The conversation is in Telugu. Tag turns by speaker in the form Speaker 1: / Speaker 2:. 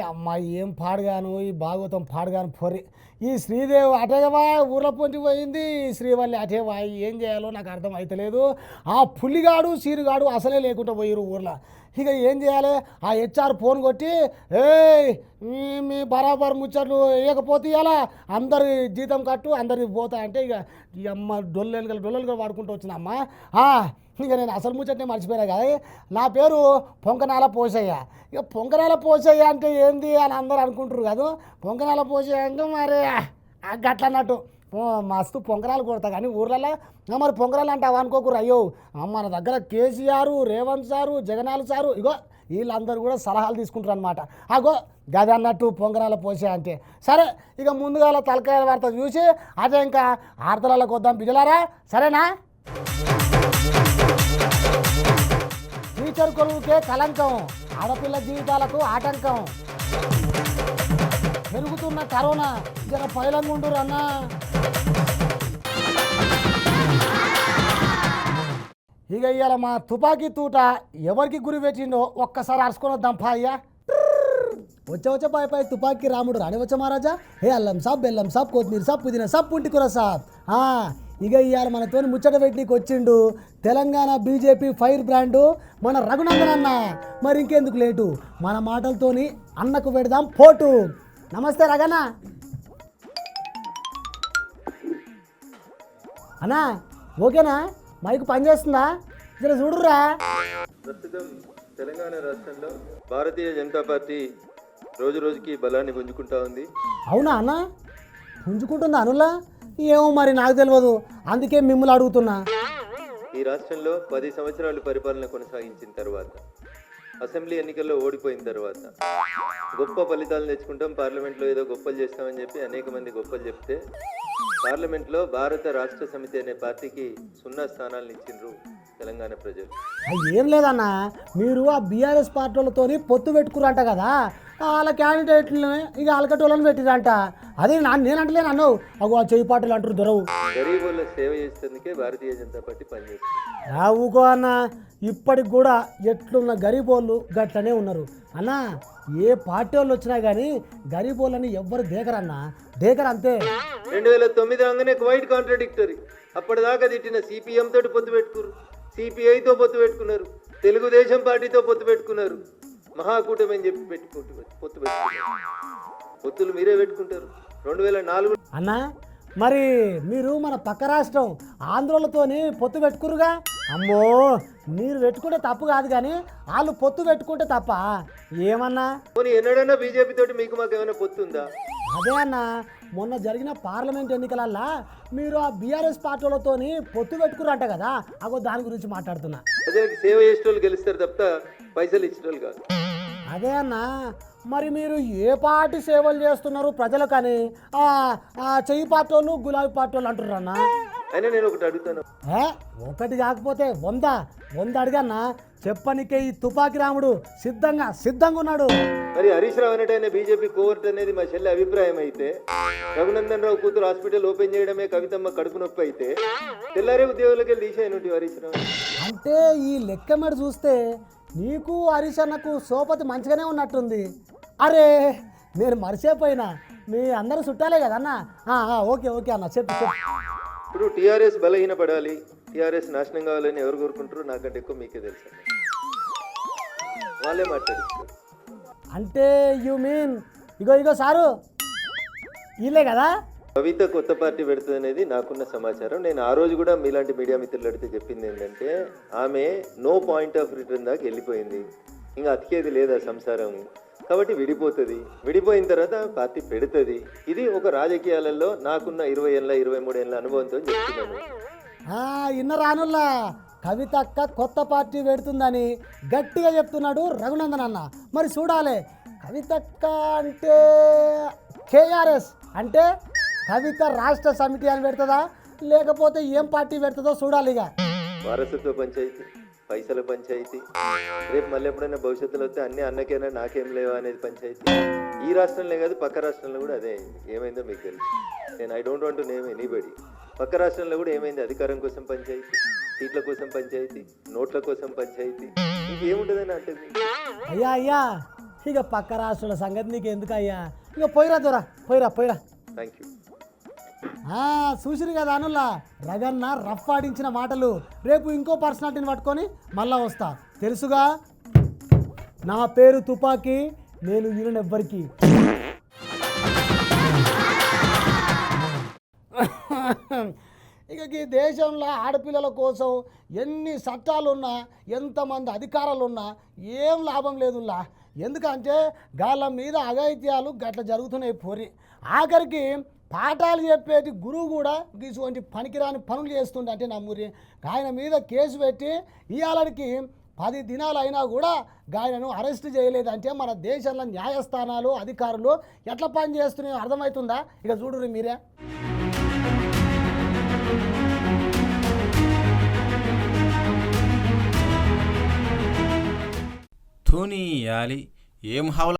Speaker 1: అమ్మాయి ఏం పాడుగాను? ఈ భాగవతం పాడుగాను పొరి. ఈ శ్రీదేవి అటేవా ఊర్ల పొంచి పోయింది. శ్రీవల్లి అటేవా ఏం చేయాలో నాకు అర్థం అవుతలేదు ఆ పులిగాడు సీరుగాడు అసలే లేకుండా పోయిరు ఊర్లో. ఇక ఏం చేయాలి? ఆ హెచ్ఆర్ ఫోన్ కొట్టి ఏయ్ మీ మీ బరాబర్ ముచ్చట్లు వేయకపోతే ఇలా అందరి జీతం కట్టు అందరికి పోతా అంటే ఇక ఈ అమ్మ డొల్లెలుగా డొల్లెలుగా వాడుకుంటూ వచ్చినమ్మ ఇక నేను అసలు ముచ్చట్నే మర్చిపోయినా కదా నా పేరు పొంకనాల పోసయ్య. ఇక పొంకనాల పోసయ్య అంటే ఏంది అని అందరూ అనుకుంటారు కాదు? పొంకనాల పోసయ్య అంటే మరి గట్ల అన్నట్టు మస్తు పొంగరాలు కొడతా కానీ ఊర్లలో మరి పొంగరాలు అంటావా? అనుకోకూరు అయ్యో మన దగ్గర కేసీఆర్ రేవంత్ సారు జగనాలు సారు ఇగో వీళ్ళందరూ కూడా సలహాలు తీసుకుంటారు అనమాట అగో గది అన్నట్టు పొంగరాల పోసే అంటే. సరే ఇక ముందుగాల తలకాయ వార్త చూసి అదే ఇంకా ఆర్తలకు వద్దాం బిజలారా సరేనా? టీచర్ కొలువుకే కలంకం ఆడపిల్ల జీవితాలకు ఆటంకం. పెరుగుతున్న కరోనా. జర పైలంగుండరు అన్నా. ఇక ఇవాళ మా తుపాకీ తూట ఎవరికి గురి పెట్టిండో ఒక్కసారి అరుచుకొని వద్దాం అయ్యా. వచ్చే వచ్చే పై పై తుపాకీ రాముడు రాని వచ్చా మహారాజా. హే అల్లం సాబ్ బెల్లం సాబ్ కొత్తిమీర సాబ్ పుదీనా సాబ్ పుంటికూర సాబ్. ఇక ఇవాళ మనతోని ముచ్చట పెట్టికి వచ్చిండు తెలంగాణ బీజేపీ ఫైర్ బ్రాండు మన రఘునందన్ అన్న. మరి ఇంకెందుకు లేటు? మన మాటలతోని అన్నకు పెడదాం పోటు. నమస్తే రగనా. అన్నా ఓకేనా? మైక్ పనిచేస్తుందా జర చూడురా
Speaker 2: ప్రస్తుతం తెలంగాణ రాష్ట్రంలో భారతీయ జనతా పార్టీ రోజు రోజుకి బలాన్ని పుంజుకుంటా ఉంది.
Speaker 1: అవునా అన్న? పుంజుకుంటుందా అనులా? ఏమో మరి నాకు తెలియదు అందుకే మిమ్మల్ని అడుగుతున్నా.
Speaker 2: ఈ రాష్ట్రంలో పది సంవత్సరాలు పరిపాలన కొనసాగించిన తర్వాత అసెంబ్లీ ఎన్నికల్లో ఓడిపోయిన తర్వాత గొప్ప ఫలితాలు తెచ్చుకుంటాం పార్లమెంట్లో ఏదో గొప్పలు చేస్తామని చెప్పి అనేక మంది గొప్పలు చెప్తే పార్లమెంట్లో భారత రాష్ట్ర సమితి అనే పార్టీకి సున్నా స్థానాలను ఇచ్చిండ్రు తెలంగాణ ప్రజలు.
Speaker 1: అది ఏం లేదన్నా మీరు ఆ బీఆర్ఎస్ పార్టీలతోని పొత్తు పెట్టుకురంట కదా వాళ్ళ క్యాండిడేట్లని ఇక అలకటోళ్ళని పెట్టిరంట అదే నా నేను అంటలేను అన్నావు అగో ఆ చెయ్యి పార్టీలు అంటారు దొరవు.
Speaker 2: గరీబుల సేవ చేసేందుకే భారతీయ జనతా పార్టీ పనిచేస్తుంది.
Speaker 1: ఊకో అన్న ఇప్పటికి కూడా ఎట్లున్న గరీబోళ్ళు గట్లనే ఉన్నారు. అన్న ఏ పార్టీ వాళ్ళు వచ్చినా కానీ గరీబోళ్ళని ఎవ్వరు దేకరన్నా దేకరు అంతే.
Speaker 2: రెండు వేల తొమ్మిది రాగానే క్వైట్ కాంట్రడిక్టరీ అప్పటిదాకా తిట్టిన సిపిఎం తోటి పొత్తు పెట్టుకున్నారు సిపిఐతో పొత్తు పెట్టుకున్నారు. తెలుగుదేశం పార్టీతో పొత్తు పెట్టుకున్నారు. మహాకూటమి అని చెప్పి పెట్టుకుంటూ పొత్తు పెట్టుకున్నారు. పొత్తులు మీరే పెట్టుకుంటారు. రెండు వేల నాలుగు
Speaker 1: అన్న మరి మీరు మన పక్క రాష్ట్రం ఆంధ్రులతోని పొత్తు పెట్టుకురుగా? అమ్మో మీరు పెట్టుకుంటే తప్పు కాదు కానీ వాళ్ళు పొత్తు పెట్టుకుంటే తప్ప. ఏమన్నా?
Speaker 2: పోనీ ఎన్నడన్నా బీజేపీ తోటి మీకు మాకు ఏమైనా పొత్తు ఉందా
Speaker 1: అదే అన్న మొన్న జరిగిన పార్లమెంట్ ఎన్నికలల్లా మీరు ఆ బీఆర్ఎస్ పార్టీలతోని పొత్తు పెట్టుకురంట కదా. అగో దాని గురించి మాట్లాడుతున్నా.
Speaker 2: ప్రజలకు సేవ చేసేటోళ్ళు గెలుస్తారు తప్ప పైసలు ఇచ్చేటోళ్ళు కాదు.
Speaker 1: అదే అన్న మరి మీరు ఏ పార్టీ సేవలు చేస్తున్నారు ప్రజలకని? ఆ, ఆ చెయ్యి పార్టీ వాళ్ళు గులాబీ పార్టీ వాళ్ళు అంటున్నారు అన్న
Speaker 2: అయినా నేను ఒకటి అడుగుతాను.
Speaker 1: ఏ ఒకటి కాకపోతే వంద. వంద అడిగన్నా చెప్పనికే ఈ తుపాకి రాముడు సిద్ధంగా సిద్ధంగా ఉన్నాడు.
Speaker 2: మరి హరీష్ రావు అనేటైన బీజేపీ కోవర్ట్ అనేది మా చెల్లి అభిప్రాయం అయితే రఘునందన్ రావు కూతురు హాస్పిటల్ ఓపెన్ చేయడమే కవితమ్మ కడుపు నొప్పి అయితే తెల్లారే ఉద్యోగులకి వెళ్ళి తీసేయనుంటి హరీష్ రావు?
Speaker 1: అంటే ఈ లెక్క మీద చూస్తే నీకు హరీష్ అన్నకు సోపతి మంచిగానే ఉన్నట్టుంది. అరే నేను మర్చిపోయినా మీ అందరూ చుట్టాలే కదన్నా? ఓకే ఓకే అన్న చెప్పు.
Speaker 2: ఇప్పుడు టీఆర్ఎస్ బలహీనపడాలి టీఆర్ఎస్ నాశనం కావాలని ఎవరు కోరుకుంటారో నాకంటే ఎక్కువ మీకే తెలుసు వాళ్ళే మాట్లాడిస్తారు.
Speaker 1: అంటే యు మీన్ ఇగో ఇగో సారు వీళ్ళే కదా?
Speaker 2: కవిత కొత్త పార్టీ పెడుతుంది అనేది నాకున్న సమాచారం. నేను ఆ రోజు కూడా మీలాంటి మీడియా మిత్రులు అడిగితే చెప్పింది ఏంటంటే ఆమె నో పాయింట్ ఆఫ్ రిటర్న్ దాకా వెళ్ళిపోయింది. ఇంకా అతికేది లేదా సంసారం. కాబట్టి విడిపోతుంది. విడిపోయిన తర్వాత పార్టీ పెడుతుంది. ఇది ఒక రాజకీయాలలో నాకున్న ఇరవై ఏళ్ళ ఇరవై మూడు ఏళ్ళ అనుభవంతో చెప్తున్నాను.
Speaker 1: ఇన్న రానుల్లా. కవితక్క కొత్త పార్టీ పెడుతుందని గట్టిగా చెప్తున్నాడు రఘునందన్ అన్న. మరి చూడాలి. కవితక్క అంటే కేఆర్ఎస్ అంటే కవిత రాష్ట్ర సమితి అని పెడుతుందా? లేకపోతే ఏం పార్టీ పెడుతుందో చూడాలి ఇక.
Speaker 2: వారసత్వ పంచాయతీ పైసల పంచాయతీ. రేపు మళ్ళీ ఎప్పుడైనా భవిష్యత్తులో వస్తే అన్ని అన్నకైనా నాకేం లేవా అనేది పంచాయతీ. ఈ రాష్ట్రంలో కాదు పక్క రాష్ట్రంలో కూడా అదే ఏమైందో మీకు తెలుసు. నేను I don't want name anybody పక్క రాష్ట్రంలో కూడా ఏమైంది? అధికారం కోసం పంచాయతీ సీట్ల కోసం పంచాయతీ నోట్ల కోసం పంచాయతీ. ఇంకేముంటుందని అంటే
Speaker 1: అయ్యా అయ్యా ఇక పక్క రాష్ట్రాల సంగతి నీకు ఎందుకయ్యా ఇక పోయిరా దొరా పోయిరా పోయిరా.
Speaker 2: థ్యాంక్ యూ
Speaker 1: చూసిరు కదా అనుల్లా? రగన్న రఫ్ ఆడించిన మాటలు. రేపు ఇంకో పర్సనాలిటీని పట్టుకొని మళ్ళా వస్తా. తెలుసుగా? నా పేరు తుపాకీ నేను ఎవ్వరికి. ఇక ఈ దేశంలో ఆడపిల్లల కోసం ఎన్ని చట్టాలున్నా ఎంతమంది అధికారాలున్నా ఏం లాభం లేదులా ఎందుకంటే గాళ్ళ మీద అఘాయిత్యాలు గట్ల జరుగుతున్నాయి పోరి. ఆఖరికి పాఠాలు చెప్పేటి గురువు కూడా ఇటువంటి పనికిరాని పనులు చేస్తుండే అంటే నమ్మురి ఆయన మీద కేసు పెట్టి ఇవాళకి పది దినాలు అయినా కూడా ఆయనను అరెస్ట్ చేయలేదంటే మన దేశంలో న్యాయస్థానాలు అధికారులు ఎట్లా పని చేస్తున్నాయో అర్థమవుతుందా? ఇక చూడుర్రి మీరే.
Speaker 3: ధోని యాలి ఏం హవల